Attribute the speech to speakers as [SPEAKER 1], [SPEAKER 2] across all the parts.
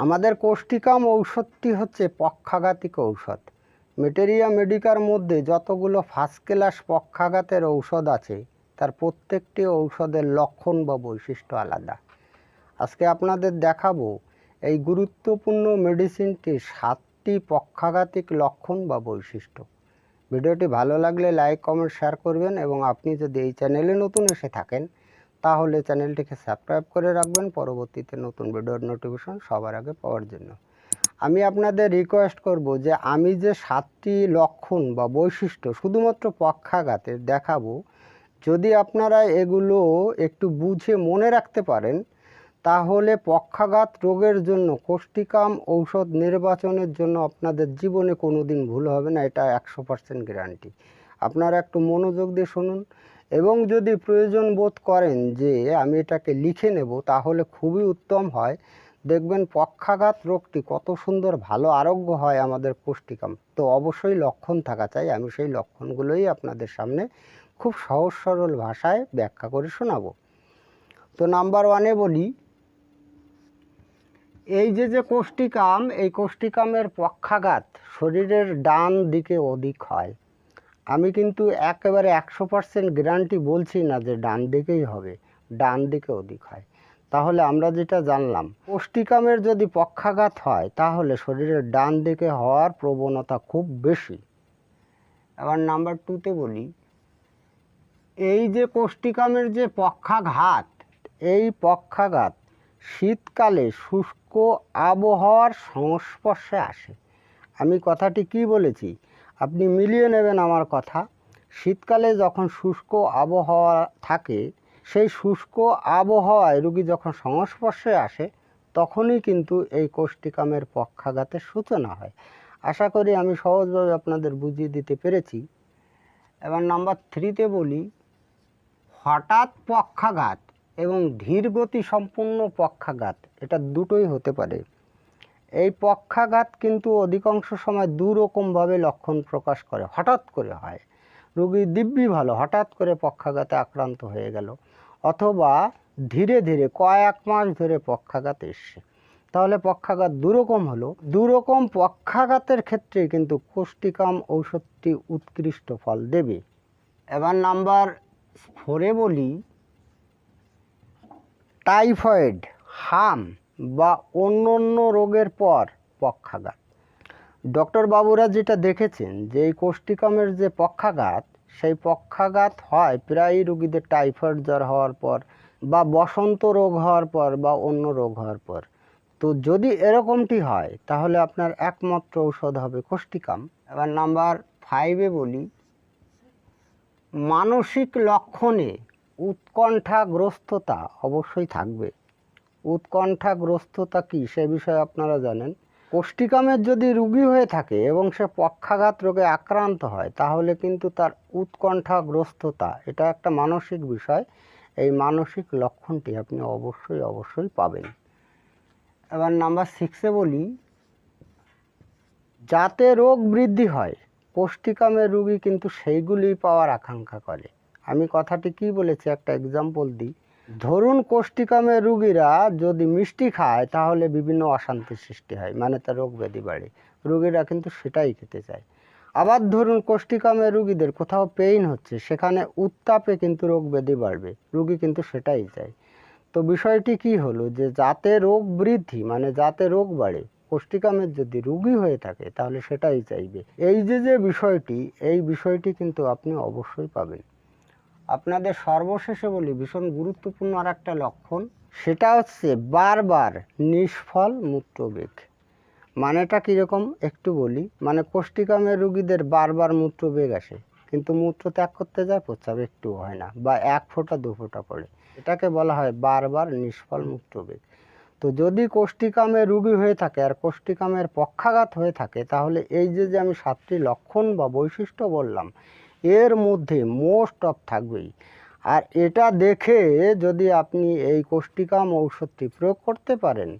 [SPEAKER 1] আমাদের কোষ্টিকাম ঔষধটি হচ্ছে পক্ষাঘাতিক ঔষধ। মেটেরিয়া মেডিকার মধ্যে যতগুলো ফার্স্ট ক্লাস পক্ষাঘাতের ঔষধ আছে, তার প্রত্যেকটি ঔষধের লক্ষণ বা বৈশিষ্ট্য আলাদা। আজকে আপনাদের দেখাবো এই গুরুত্বপূর্ণ মেডিসিনটির সাতটি পক্ষাঘাতিক লক্ষণ বা বৈশিষ্ট্য। ভিডিওটি ভালো লাগলে লাইক, কমেন্ট, শেয়ার করবেন এবং আপনি যদি এই চ্যানেলে নতুন এসে থাকেন তাহলে চ্যানেলটিকে সাবস্ক্রাইব করে রাখবেন। পরবর্তীতে নতুন ভিডিওর নোটিফিকেশন সবার আগে পাওয়ার জন্য। আমি আপনাদের রিকোয়েস্ট করব যে আমি যে সাতটি লক্ষণ বা বৈশিষ্ট্য শুধুমাত্র পক্ষাঘাতের দেখাবো, যদি আপনারা এগুলো একটু বুঝে মনে রাখতে পারেন, তাহলে পক্ষাঘাত রোগের জন্য কোষ্টিকাম ঔষধ নির্বাচনের জন্য আপনাদের জীবনে কোনো দিন ভুল হবে না, এটা একশো পার্সেন্ট গ্যারান্টি আপনারা একটু মনোযোগ দিয়ে শুনুন। এবং যদি প্রয়োজন বোধ করেন যে আমি এটাকে লিখে নেব, তাহলে খুবই উত্তম হয়। দেখবেন পক্ষাঘাত রোগটি কত সুন্দর ভালো আরোগ্য হয় আমাদের কোষ্টিকাম তো অবশ্যই লক্ষণ থাকা চাই, আমি সেই লক্ষণগুলোই আপনাদের সামনে খুব সহজ সরল ভাষায় ব্যাখ্যা করে শোনাব। তো নাম্বার ওয়ানে বলি, এই যে যে কোষ্টিকাম এই কোষ্টিকামের পক্ষাঘাত শরীরের ডান দিকে অধিক হয়। আমি কিন্তু একেবারে একশো পার্সেন্ট গ্যারান্টি বলছি না যে ডান দিকেই হবে, ডান দিকে অধিক হয়। তাহলে আমরা যেটা জানলাম কোষ্টিকামের যদি পক্ষাঘাত হয়, তাহলে শরীরের ডান দিকে হওয়ার প্রবণতা খুব বেশি। এবার নাম্বার টুতে বলি, এই যে কোষ্টিকামের যে পক্ষাঘাত, এই পক্ষাঘাত শীতকালে শুষ্ক আবহাওয়ার সংস্পর্শে আসে। আমি কথাটি কি বলেছি? আপনি মিলিয়ে নেবেন আমার কথা। শীতকালে যখন শুষ্ক আবহাওয়া থাকে, সেই শুষ্ক আবহাওয়ায় রুগী যখন সংস্পর্শে আসে, তখনই কিন্তু এই কোষ্টিকামের পক্ষাঘাতের সূচনা হয়। আশা করি আমি সহজভাবে আপনাদের বুঝিয়ে দিতে পেরেছি। এবার নাম্বার থ্রিতে বলি, হঠাৎ পক্ষাঘাত এবং ধীরগতি সম্পূর্ণ পক্ষাঘাত, এটা দুটোই হতে পারে। এই পক্ষাঘাত কিন্তু অধিকাংশ সময় দুরকমভাবে লক্ষণ প্রকাশ করে। হঠাৎ করে হয়। রুগী দিব্যি ভালো, হঠাৎ করে পক্ষাঘাতে আক্রান্ত হয়ে গেল। অথবা ধীরে ধীরে কয়েক মাস ধরে পক্ষাঘাত এসছে। তাহলে পক্ষাঘাত দুরকম হলো। দুরকম পক্ষাঘাতের ক্ষেত্রে কিন্তু কোষ্টিকাম ঔষধটি উৎকৃষ্ট ফল দেবে। এবার নাম্বার ফোরে বলি, টাইফয়েড, হাম বা অন্য অন্য রোগের পর পক্ষাঘাত। ডক্টর বাবুরা যেটা দেখেছেন যে এই কোষ্টিকামের যে পক্ষাঘাত, সেই পক্ষাঘাত হয় প্রায়ই রোগীদের টাইফয়েড জ্বর হওয়ার পর বা বসন্ত রোগ হওয়ার পর বা অন্য রোগ হওয়ার পর। তো যদি এরকমটি হয়, তাহলে আপনার একমাত্র ঔষধ হবে কোষ্টিকাম এবার নাম্বার ফাইভে বলি, মানসিক লক্ষণে উৎকণ্ঠাগ্রস্ততা অবশ্যই থাকবে। উৎকণ্ঠাগ্রস্ততা কি সে বিষয়ে আপনারা জানেন। কোষ্টিকামের যদি রুগী হয়ে থাকে এবং সে পক্ষাঘাত রোগে আক্রান্ত হয়, তাহলে কিন্তু তার উৎকণ্ঠাগ্রস্ততা, এটা একটা মানসিক বিষয়। এই মানসিক লক্ষণটি আপনি অবশ্যই অবশ্যই পাবেন। এবার নাম্বার সিক্সে বলি, যাতে রোগ বৃদ্ধি হয় কোষ্টিকামের রুগী কিন্তু সেইগুলি পাওয়ার আকাঙ্ক্ষা করে। আমি কথাটি কি বলেছি, একটা এক্সাম্পল দিই। ধরুন কোষ্টিকামের রুগীরা যদি মিষ্টি খায়, তাহলে বিভিন্ন অশান্তির সৃষ্টি হয় মানে তার রোগ ব্যাধি বাড়ে। রুগীরা কিন্তু সেটাই খেতে চায়। আবার ধরুন কোষ্টিকামের রুগীদের কোথাও পেইন হচ্ছে, সেখানে উত্তাপে কিন্তু রোগ ব্যাধি বাড়বে, রুগী কিন্তু সেটাই চায়। তো বিষয়টি কি হলো যে, যাতে রোগ বৃদ্ধি মানে যাতে রোগ বাড়ে কোষ্টিকামের যদি রুগী হয়ে থাকে, তাহলে সেটাই চাইবে। এই যে যে বিষয়টি, এই বিষয়টি কিন্তু আপনি অবশ্যই পাবেন। আপনাদের সর্বশেষে বলি, ভীষণ গুরুত্বপূর্ণ আর একটা লক্ষণ, সেটা হচ্ছে বারবার নিষ্ফল মূত্রবেগ। মানেটা কীরকম একটু বলি মানে কোষ্টিকামের রুগীদের বারবার মূত্রবেগ আসে, কিন্তু মূত্র ত্যাগ করতে যায়, প্রস্রাব একটু হয় না, বা এক ফোঁটা, দু ফোঁটা পড়ে। এটাকে বলা হয় বারবার নিষ্ফল মূত্রবেগ। তো যদি কোষ্টিকামের রুগী হয়ে থাকে, আর কোষ্টিকামের পক্ষাঘাত হয়ে থাকে, তাহলে এই যে যে আমি সাতটি লক্ষণ বা বৈশিষ্ট্য বললাম এর মধ্যে মোস্ট অফ থাকবেই। আর এটা দেখে যদি আপনি এই কোষ্টিকাম ঔষধটি প্রয়োগ করতে পারেন,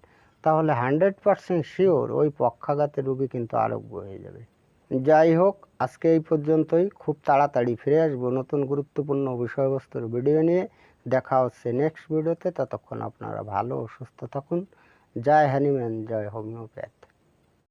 [SPEAKER 1] তাহলে হান্ড্রেড পারসেন্ট শিওর ওই পক্ষাঘাতের রুগী কিন্তু আরোগ্য হয়ে যাবে। যাই হোক, আজকে এই পর্যন্তই। খুব তাড়াতাড়ি ফিরে আসব নতুন গুরুত্বপূর্ণ বিষয়বস্তুর ভিডিও নিয়ে। দেখা হচ্ছে নেক্সট ভিডিওতে ততক্ষণ আপনারা ভালো সুস্থ থাকুন। জয় হ্যানিম্যান জয় হোমিওপ্যাথ।